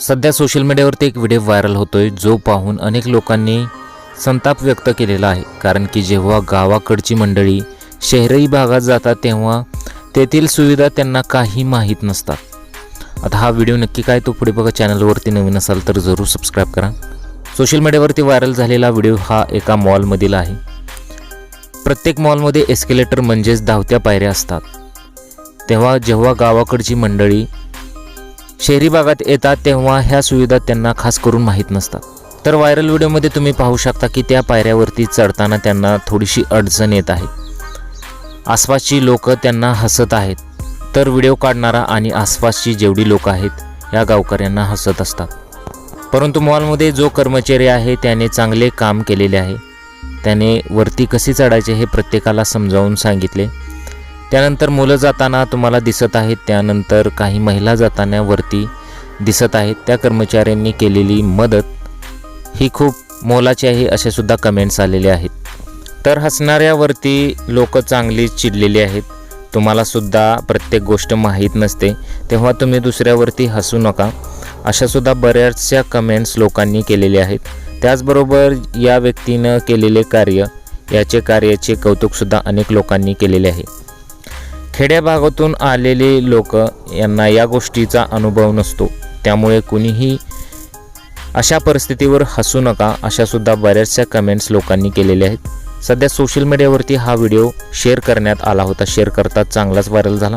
सध्या सोशल मीडियावरती एक व्हिडिओ व्हायरल होतोय जो पाहून अनेक लोकांनी संताप व्यक्त केलेला आहे. कारण की जेव्हा गावाकडची मंडळी शहरी भागात जातात तेव्हा तेथील सुविधा त्यांना काही माहीत नसतात. आता हा व्हिडिओ नक्की काय तो पुढे बघा. चॅनलवरती नवीन असाल तर जरूर सबस्क्राईब करा. सोशल मीडियावरती व्हायरल झालेला व्हिडिओ हा एका मॉलमधील आहे. प्रत्येक मॉलमध्ये एस्केलेटर म्हणजेच धावत्या पायऱ्या असतात. तेव्हा जेव्हा गावाकडची मंडळी शहरी भागात येतात तेव्हा ह्या सुविधा त्यांना खास करून माहीत नसतात. तर व्हायरल व्हिडिओमध्ये तुम्ही पाहू शकता की त्या पायऱ्यावरती चढताना त्यांना थोडीशी अडचण येत आहे. आसपासची लोक त्यांना हसत आहेत. तर व्हिडिओ काढणारा आणि आसपासची जेवढी लोक आहेत या गावकऱ्यांना हसत असतात. परंतु मॉलमध्ये जो कर्मचारी आहे त्याने चांगले काम केलेले आहे. त्याने वरती कसे चढायचे हे प्रत्येकाला समजावून सांगितले. त्यानंतर मुलं जाताना तुम्हाला दिसत आहेत त्यानंतर काही महिला जाताना वरती दिसत आहेत. त्या कर्मचाऱ्यांनी केलेली मदत ही खूप मोलाची आहे असे सुद्धा कमेंट्स आलेले आहेत. तर हसणाऱ्यावरती लोक चांगली चिडलेली आहेत. तुम्हाला सुद्धा प्रत्येक गोष्ट माहीत नसते. तेव्हा तुम्ही दुसऱ्यावरती हसू नका. अशासुद्धा बऱ्याचशा कमेंट्स लोकांनी केलेले आहेत. त्याचबरोबर या व्यक्तीनं केलेले कार्य याचे कार्याचे कौतुकसुद्धा अनेक लोकांनी केलेले आहे. खेड्याभागातून आलेले लोक यांना या गोष्टीचा अनुभव नसतो. त्यामुळे कुणीही अशा परिस्थितीवर हसू नका अशासुद्धा बऱ्याचशा कमेंट्स लोकांनी केलेल्या आहेत. सध्या सोशल मीडियावरती हा व्हिडिओ शेअर करण्यात आला होता. शेअर करता चांगलाच व्हायरल झाला.